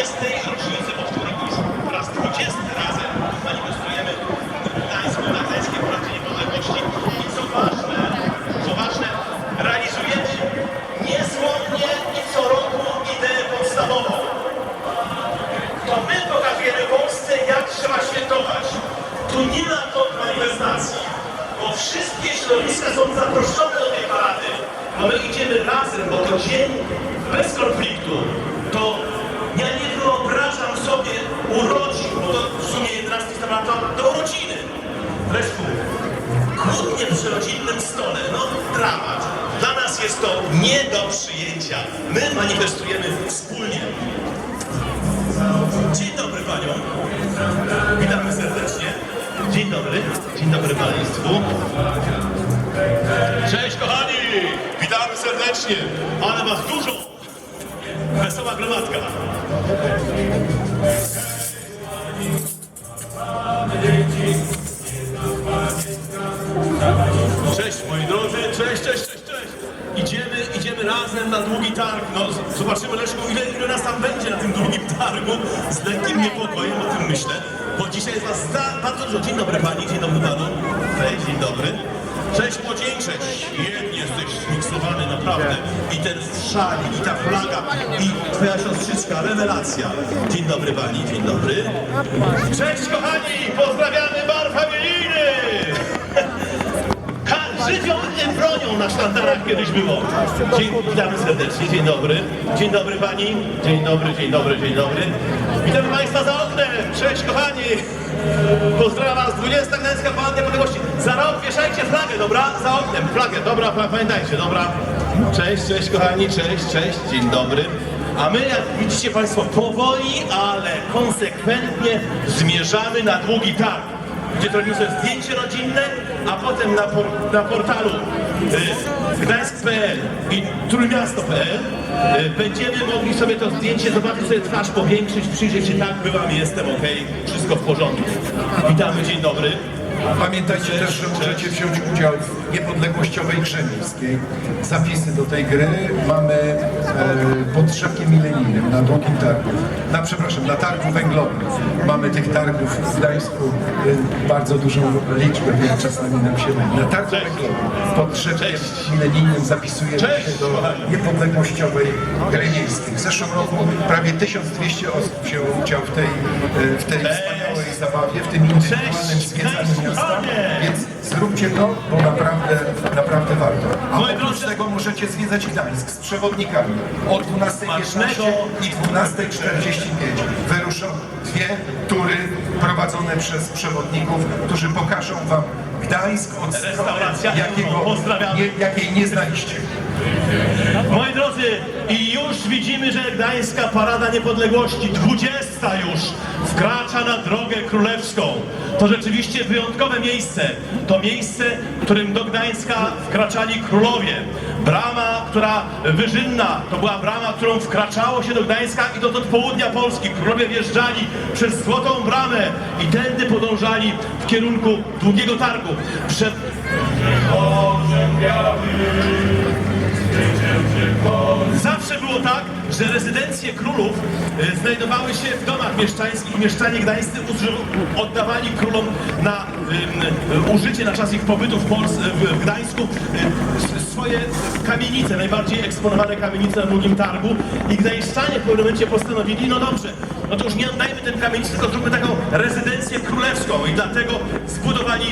este kłótnie przy rodzinnym stole, no dramat. Dla nas jest to nie do przyjęcia. My manifestujemy wspólnie. Dzień dobry panią. Witamy serdecznie. Dzień dobry. Dzień dobry państwu. Cześć kochani. Witamy serdecznie. Ale was dużo. Wesoła gromadka. Razem na długi targ. No, zobaczymy Leszku, ile, ile nas tam będzie na tym długim targu. Z lekkim niepokojem o tym myślę, bo dzisiaj jest was za, bardzo dużo. Dzień dobry pani, dzień dobry panu. Cześć, dzień dobry. Cześć młodzieńcze, świetnie jesteś zmiksowany naprawdę. I ten szalik, i ta flaga, i twoja siostrzyczka, rewelacja. Dzień dobry pani, dzień dobry. Cześć kochani, pozdrawiamy bar familijny. I bronią na sztandarach kiedyś było. Dzień, witamy serdecznie, dzień dobry. Dzień dobry pani. Dzień dobry, dzień dobry, dzień dobry. Witamy państwa za oknem. Cześć kochani. Pozdrawiam was, 20 Gdańska Parada Niepodległości. Za rok wieszajcie flagę, dobra? Za oknem, flagę, dobra, pa- pamiętajcie, dobra? Cześć, cześć kochani, cześć, cześć, dzień dobry. A my, jak widzicie państwo, powoli, ale konsekwentnie zmierzamy na długi targ gdzie to robimy sobie zdjęcie rodzinne, a potem na, por, na portalu y, gdańsk.pl i trójmiasto.pl y, będziemy mogli sobie to zdjęcie zobaczyć, sobie twarz powiększyć, przyjrzeć się tak, byłam, jestem, okej, wszystko w porządku. Witamy, dzień dobry. Pamiętajcie też, że możecie wziąć udział w niepodległościowej grze miejskiej. Zapisy do tej gry mamy e, pod drzewkiem milenijnym na Długim Targu. Na, przepraszam, na Targu Węglowym. Mamy tych targów w Gdańsku e, bardzo dużą liczbę, więc czasami nam się myli. Na Targu Węglowym pod drzewkiem milenijnym zapisujemy się do niepodległościowej gry miejskiej. W zeszłym roku prawie 1200 osób wzięło udział w tej, e, w tej wspaniałej zabawie, w tym indywidualnym zwiedzaniu. Miasta. Więc zróbcie to, bo naprawdę, naprawdę warto. A Moi oprócz drodzy- tego możecie zwiedzać Gdańsk z przewodnikami. O 12.15 Smacznego. i 12.45 wyruszą dwie tury prowadzone przez przewodników, którzy pokażą wam Gdańsk od strony, jakiego, nie, jakiej nie znaliście. Moi drodzy, już widzimy, że Gdańska Parada Niepodległości, 20 już, wkracza na drogę królewską. To rzeczywiście wyjątkowe miejsce. To miejsce, którym do Gdańska wkraczali królowie. Brama, która wyżynna, to była brama, którą wkraczało się do Gdańska i dotąd południa Polski. Królowie wjeżdżali przez Złotą Bramę i tędy podążali w kierunku Długiego Targu. Przed znajdowały się w domach mieszczańskich. Mieszczanie gdańscy oddawali królom na em, użycie na czas ich pobytu w, Polsce, w, Gdańsku e, swoje kamienice, najbardziej eksponowane kamienice na Długim Targu. I gdańszczanie w pewnym momencie postanowili, no dobrze, no to już nie oddajmy ten kamienicy, tylko zróbmy taką rezydencję królewską. I dlatego zbudowali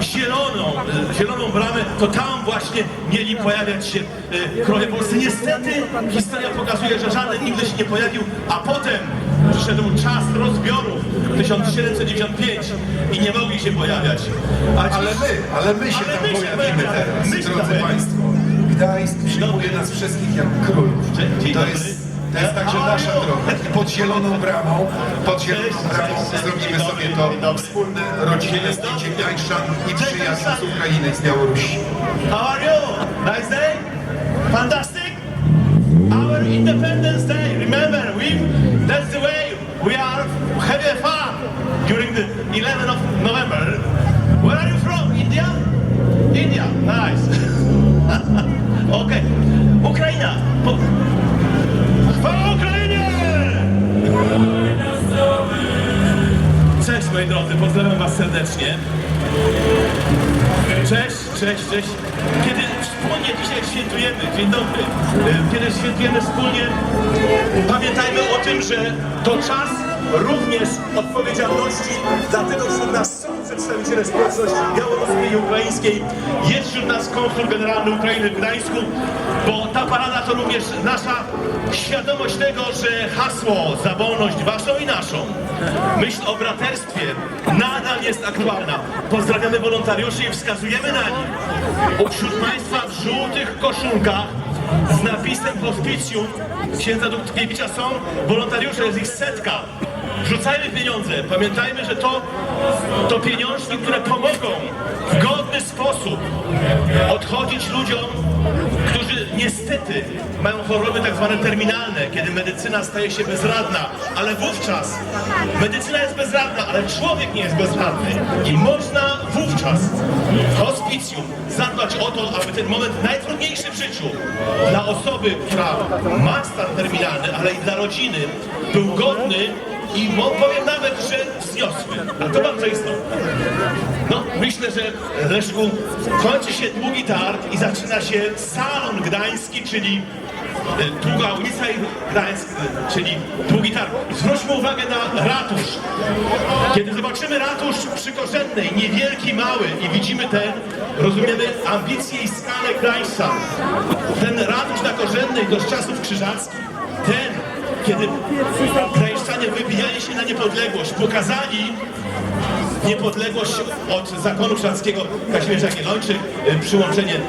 zieloną, e, zieloną bramę, to tam właśnie mieli pojawiać się e, królowie polscy. Niestety historia pokazuje, że żaden nigdy się nie pojawił, a potem przyszedł czas rozbiorów 1795 i nie mogli się pojawiać. A Ale my, ale my się Ale tam my się pojawimy teraz, My drodzy. Państwo. Gdańsk przyjmuje nas wszystkich jak królów. Dzień- dzień To dobry. jest, to jest także nasza droga. Pod zieloną bramą, pod zieloną bramą zrobimy sobie to wspólne rodzinne zdjęcie Gdańszczan i przyjaciół z. Ukrainy i z Białorusi. How are you? Nice day? Fantastic? Our Independence Day, remember, we that's the way we are having fun during the 11th of November. Cześć, cześć. Kiedy wspólnie dzisiaj świętujemy, dzień dobry, Y, kiedy świętujemy wspólnie, pamiętajmy o tym, że to czas również odpowiedzialności, dlatego wśród nas przedstawiciele społeczności białoruskiej i ukraińskiej, jest wśród nas konsul generalny Ukrainy w Gdańsku, bo ta parada to również nasza świadomość tego, że hasło za wolność waszą i naszą, myśl o braterstwie nadal jest aktualna. Pozdrawiamy wolontariuszy i wskazujemy na nich. Wśród Państwa w żółtych koszulkach z napisem hospicjum księdza Dudkiewicza są wolontariusze, jest ich setka. Wrzucajmy pieniądze. Pamiętajmy, że to, to pieniążki, które pomogą w godny sposób odchodzić ludziom, którzy niestety mają choroby tak zwane terminalne, kiedy medycyna staje się bezradna, ale wówczas medycyna jest bezradna, ale człowiek nie jest bezradny i można wówczas w hospicjum zadbać o to, aby ten moment najtrudniejszy w życiu dla osoby, która ma stan terminalny, ale i dla rodziny był godny i powiem nawet, że wzniosły. A to bardzo istotne. No, myślę, że Leszku kończy się długi targ i zaczyna się salon gdański, czyli e, długa ulica i Gdańsk, e, czyli długi targ. Zwróćmy uwagę na ratusz. Kiedy zobaczymy ratusz przy Korzennej, niewielki, mały i widzimy ten, rozumiemy ambicje i skalę Gdańska. Ten ratusz na Korzennej do czasów krzyżackich, ten, kiedy Gdańszczanie wybijali się na niepodległość, pokazali niepodległość od zakonu szlackiego Kazimierza Gielończyk, y, przyłączenie y,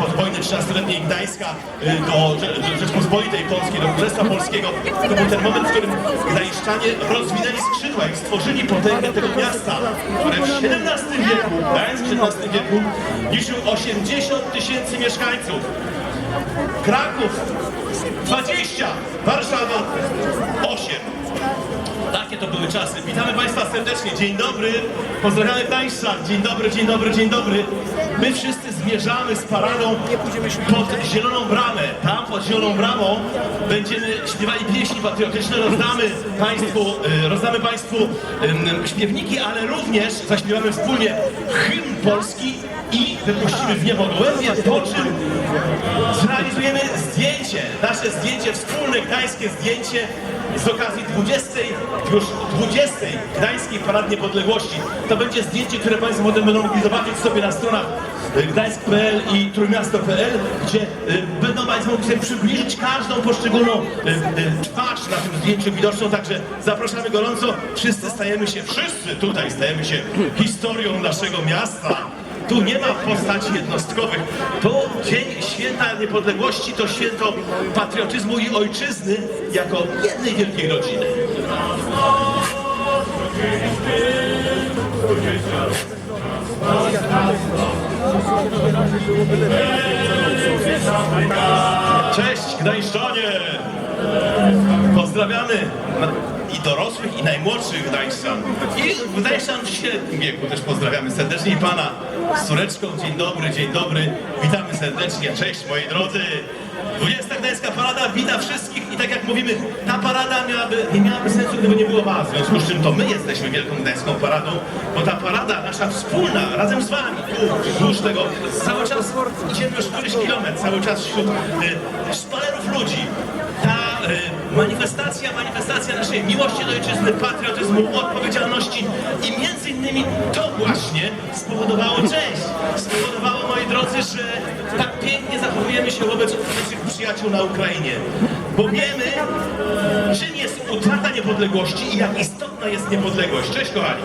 pod wojny 13-letniej Gdańska y, do Rzeczpospolitej Polskiej, do Królestwa Polskiego. To był ten moment, w którym Gdańszczanie rozwinęli skrzydła i stworzyli potęgę tego miasta, które w XVII wieku, Gdańsk w XVII wieku liczył 80 tysięcy mieszkańców. Kraków 20, Warszawa 8. To były czasy. Witamy Państwa serdecznie. Dzień dobry. Pozdrawiamy Państwa. Dzień dobry, dzień dobry, dzień dobry. My wszyscy zmierzamy z paradą pod Zieloną Bramę. Tam pod Zieloną Bramą będziemy śpiewali pieśni patriotyczne. Rozdamy Państwu, e, rozdamy Państwu śpiewniki, ale również zaśpiewamy wspólnie hymn polski i wypuścimy w niebo gołębie, po czym zrealizujemy zdjęcie, nasze zdjęcie, wspólne gdańskie zdjęcie z okazji 20, już 20 Gdańskiej Parad Niepodległości. To będzie zdjęcie, które Państwo będą mogli zobaczyć sobie na stronach gdańsk.pl i trójmiasto.pl, gdzie y, będą Państwo mogli sobie przybliżyć każdą poszczególną y, y, twarz na tym zdjęciu widoczną, także zapraszamy gorąco. Wszyscy stajemy się, wszyscy tutaj stajemy się historią naszego miasta. Tu nie ma postaci jednostkowych. To Dzień Święta Niepodległości to święto patriotyzmu i ojczyzny jako jednej wielkiej rodziny. Cześć Gdańszczanie! Pozdrawiamy i dorosłych, i najmłodszych Gdańszczan. I Gdańszczan w średnim wieku też pozdrawiamy serdecznie. I Pana z córeczką, dzień dobry, dzień dobry. Witamy serdecznie. Cześć moi drodzy. 20 Gdańska Parada wita wszystkich i tak jak mówimy, ta parada miałaby, nie miałaby sensu, gdyby nie było was. W związku z czym to my jesteśmy Wielką Gdańską Paradą, bo ta parada nasza wspólna, razem z wami, tu, wzdłuż tego, cały czas idziemy już któryś kilometr, cały czas wśród y, szpalerów ludzi. Ta y, manifestacja, manifestacja naszej miłości do ojczyzny, patriotyzmu, odpowiedzialności i między innymi to właśnie spowodowało część. Spowodowało, moi drodzy, że tak pięknie zachowujemy się wobec naszych przyjaciół na Ukrainie. Bo wiemy, czym jest utrata niepodległości i jak istotna jest niepodległość. Cześć kochani.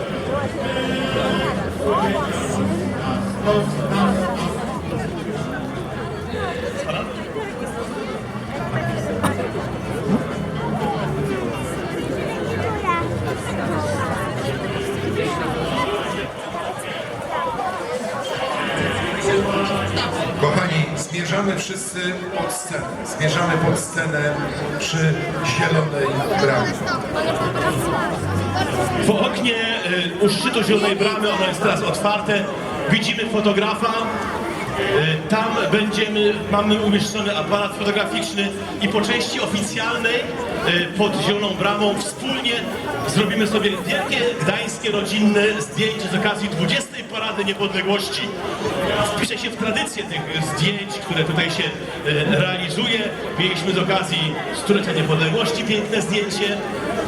Zmierzamy wszyscy pod scenę. Zmierzamy pod scenę przy zielonej bramie. W oknie y, u szczytu Zielonej Bramy, ono jest teraz otwarte, widzimy fotografa. E, Tam będziemy, mamy umieszczony aparat fotograficzny i po części oficjalnej pod Zieloną Bramą wspólnie zrobimy sobie wielkie gdańskie rodzinne zdjęcie z okazji 20. Parady Niepodległości. Wpisze się w tradycję tych zdjęć, które tutaj się e, realizuje. Mieliśmy z okazji stulecia niepodległości piękne zdjęcie.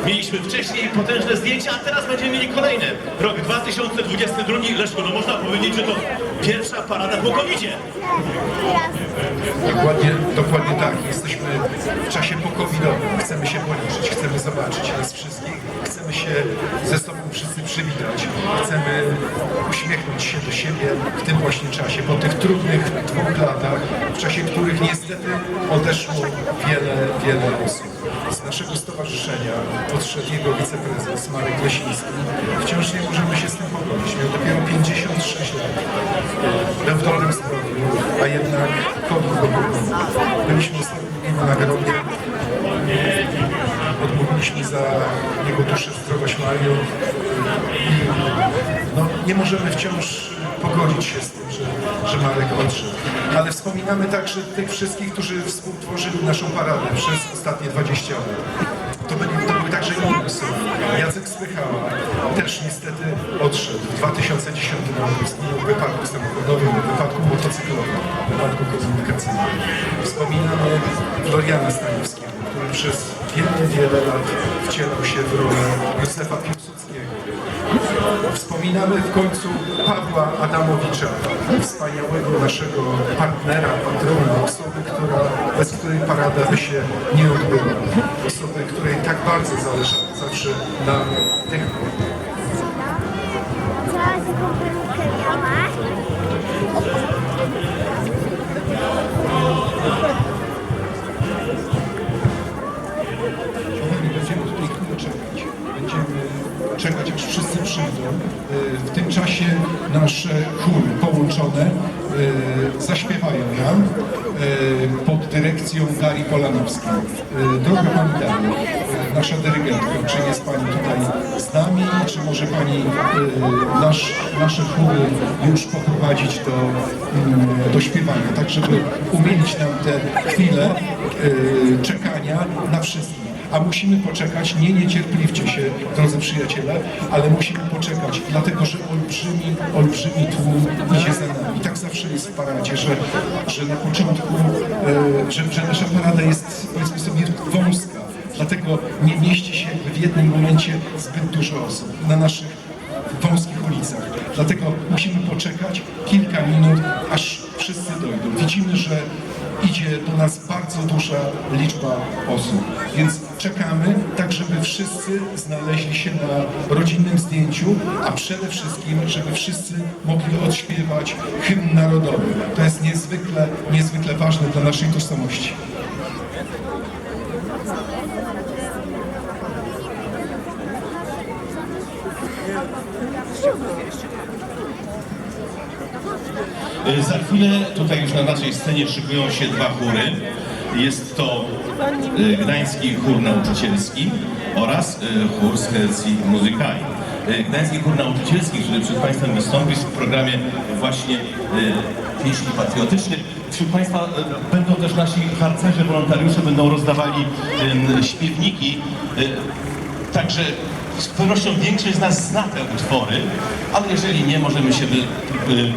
Mieliśmy wcześniej potężne zdjęcia, a teraz będziemy mieli kolejne. Rok 2022. Leszko, no można powiedzieć, że to pierwsza parada po COVID-zie. Dokładnie, dokładnie tak. Jesteśmy w czasie pokovidowym. Chcemy się policzyć, chcemy zobaczyć nas wszystkich, chcemy się ze sobą wszyscy przywitać, chcemy uśmiechnąć się do siebie w tym właśnie czasie, po tych trudnych dwóch latach, w czasie których niestety odeszło wiele, wiele osób. Z naszego stowarzyszenia odszedł jego wiceprezes Marek Lesiński. Wciąż nie możemy się z tym pogodzić. Miał dopiero 56 lat. Był w dobrym a jednak COVID go. Byliśmy ostatnio na grobie. Odmówiliśmy za jego duszę zdrowość Marią. No, nie możemy wciąż pogodzić się z tym, że, że Marek odszedł. Ale wspominamy także tych wszystkich, którzy współtworzyli naszą paradę przez ostatnie 20 lat. To byli, to były także inni osoby. Jacek Spychała też niestety odszedł w 2010 roku. W wypadku samochodowym, w wypadku motocyklowym, w wypadku komunikacyjnym. Wspominamy Floriana Staniewskiego, który przez wiele, wiele lat wcielał się w rolę Józefa Piłsudskiego. Wspominamy w końcu Pawła Adamowicza, wspaniałego naszego partnera, patrona, osoby, która, bez której parada by się nie odbyła. Osoby, której tak bardzo zależało zawsze na tych perukę miała. Czekać, aż wszyscy przyjdą. E, W tym czasie nasze chóry połączone e, zaśpiewają nam e, pod dyrekcją Darii Polanowskiej. Droga Pani Dario, nasza dyrygentka, czy jest Pani tutaj z nami, czy może Pani nasz, nasze chóry już poprowadzić do, do śpiewania, tak żeby umilić nam te chwile czekania na wszystkich a musimy poczekać, nie niecierpliwcie się, drodzy przyjaciele, ale musimy poczekać, dlatego że olbrzymi, olbrzymi tłum idzie za nami. I tak zawsze jest w paradzie, że, że na początku, e, że, że nasza parada jest, powiedzmy sobie, wąska, dlatego nie mieści się w jednym momencie zbyt dużo osób na naszych wąskich ulicach. Dlatego musimy poczekać kilka minut, aż wszyscy dojdą. Widzimy, że idzie do nas bardzo duża liczba osób, więc czekamy tak, żeby wszyscy znaleźli się na rodzinnym zdjęciu, a przede wszystkim, żeby wszyscy mogli odśpiewać hymn narodowy. To jest niezwykle, niezwykle ważne dla naszej tożsamości. Za chwilę tutaj już na naszej scenie szykują się dwa chóry. Jest to y, Gdański Chór Nauczycielski oraz y, chór z Helsi Muzykai. Y, Gdański Chór Nauczycielski, który przed Państwem wystąpi w programie właśnie y, pieśni patriotycznych. Wśród Państwa y, będą też nasi harcerze, wolontariusze, będą rozdawali y, śpiewniki. Y, Także z pewnością większość z nas zna te utwory, ale jeżeli nie, możemy się y, ym,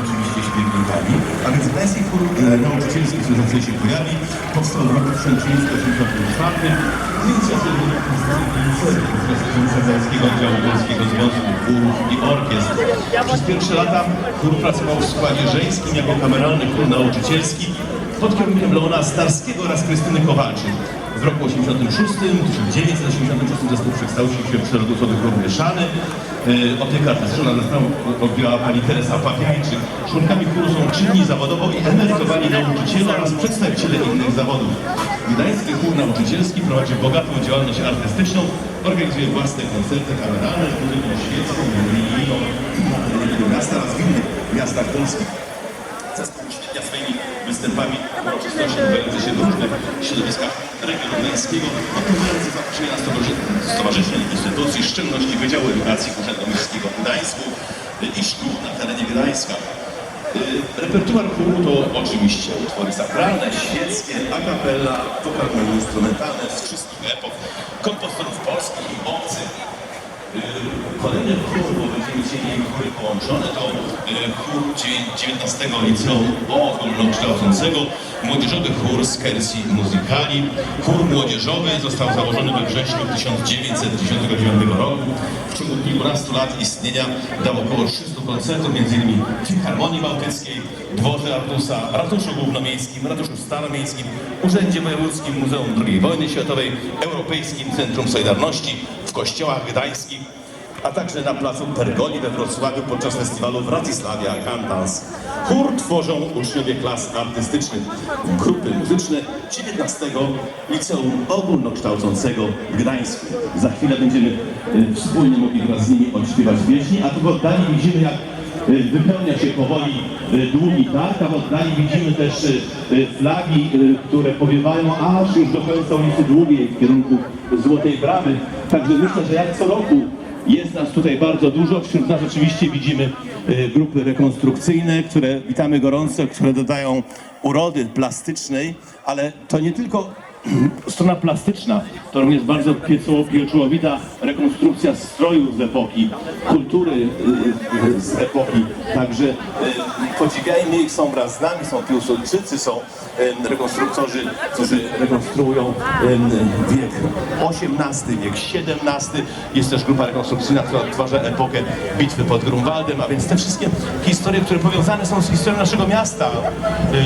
oczywiście śpiewnikami. A więc Gdański Chór y, Nauczycielski, zawsze się pojawi, powstał w roku 1984 z inicjatywy Gdańskiego Oddziału Polskiego Związku Chórów i Orkiestr. Przez pierwsze lata chór pracował w składzie żeńskim jako kameralny chór nauczycielski pod kierunkiem Leona Starskiego oraz Krystyny Kowalczyk. W roku 86, 1986 zespół przekształcił się w szerokosowy chór mieszany. Yy, Opieka artystyczna nad sprawą odjęła pani Teresa Papiańczyk. Członkami chóru są czynni zawodowo i emerytowani nauczyciele oraz przedstawiciele innych zawodów. Gdański Chór Nauczycielski prowadzi bogatą działalność artystyczną, organizuje własne koncerty kameralne z muzyką świecką, miasta oraz w innych miastach polskich. Występami odbywające się w różnych środowiskach regionu gdańskiego, odpowiadający za stowarzy- stowarzyszeń, instytucji, w szczególności Wydziału Edukacji Urzędu Miejskiego w Gdańsku i szkół na terenie Gdańska. Y, Repertuar chóru to oczywiście utwory sakralne, świeckie, a cappella, wokalne, instrumentalne z wszystkich epok, kompozytorów polskich i obcych. Kolejny chór, bo będziemy chcieli chóry połączone, to chór dziewię- 19 Liceum Ogólnokształcącego, młodzieżowy chór z Kersi Musicali. Chór młodzieżowy został założony we wrześniu 1999 roku. W ciągu kilkunastu lat istnienia dał około 300 koncertów, m.in. Filharmonii Bałtyckiej, Dworze Artusa, Ratuszu Głównomiejskim, Ratuszu Staromiejskim, Urzędzie Wojewódzkim Muzeum II Wojny Światowej, Europejskim Centrum Solidarności, w kościołach gdańskich, a także na placu Pergoli we Wrocławiu podczas festiwalu Wratysławia Cantans. Chór tworzą uczniowie klas artystycznych, grupy muzyczne 19 Liceum Ogólnokształcącego w Gdańsku. Za chwilę będziemy e, wspólnie mogli wraz z nimi odśpiewać pieśni, a tu w widzimy jak wypełnia się powoli e, długi targ, a w oddali widzimy też e, flagi, które powiewają aż już do końca ulicy Długiej w kierunku Złotej Bramy. Także myślę, że jak co roku jest nas tutaj bardzo dużo. Wśród nas oczywiście widzimy grupy rekonstrukcyjne, które witamy gorąco, które dodają urody plastycznej, ale to nie tylko strona plastyczna, to również bardzo pieczołowita rekonstrukcja strojów z epoki, kultury y, y, z epoki. Także y, podziwiajmy ich, są wraz z nami, są Piłsudczycy, są rekonstruktorzy, którzy rekonstruują wiek XVIII, wiek XVII. Jest też grupa rekonstrukcyjna, która odtwarza epokę bitwy pod Grunwaldem, a więc te wszystkie historie, które powiązane są z historią naszego miasta.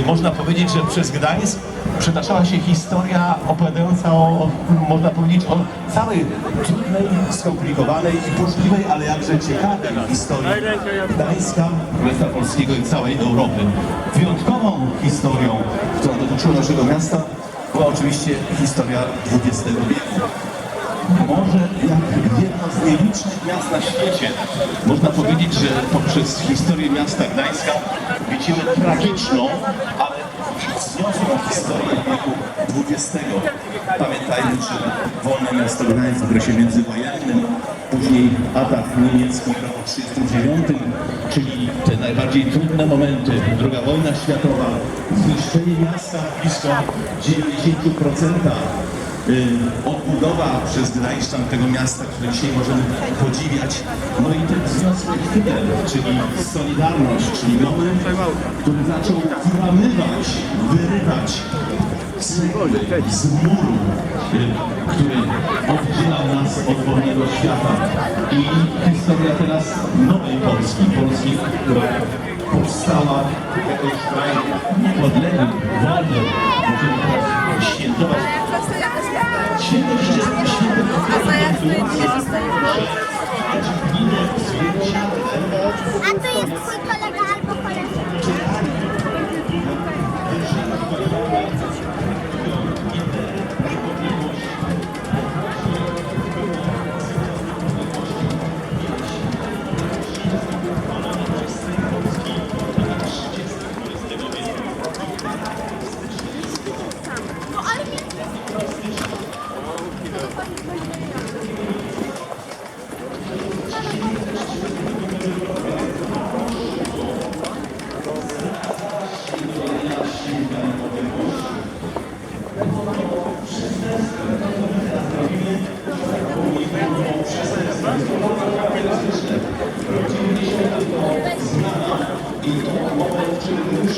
Można powiedzieć, że przez Gdańsk przetaczała się historia opowiadająca o, można powiedzieć, o całej trudnej, skomplikowanej i burzliwej, ale jakże ciekawej historii Gdańska, Królestwa Polskiego i całej Europy. Wyjątkową historią, która dotyczyła naszego miasta, była oczywiście historia XX wieku może jak jedno z nielicznych miast na świecie. Można powiedzieć, że poprzez historię miasta Gdańska widzimy tragiczną, ale wzniosłą historię wieku XX. Pamiętajmy, że wolne miasto Gdańsk w okresie międzywojennym, później atak niemiecki w roku 1939, czyli te najbardziej trudne momenty, II wojna światowa, zniszczenie miasta blisko 90%. Y, odbudowa przez Gdańszczan tego miasta, które dzisiaj możemy podziwiać. No i ten wzniosły chwilę, czyli Solidarność, czyli moment, który zaczął wyłamywać, wyrywać cegły z muru, y, który oddzielał nas od wolnego świata. I historia teraz nowej Polski, Polski, która powstała jako już kraj niepodległy, wolny. Możemy teraz świętować Święto wszystko, święto A to jest twój kolega albo koleżanka. I to moment, w którym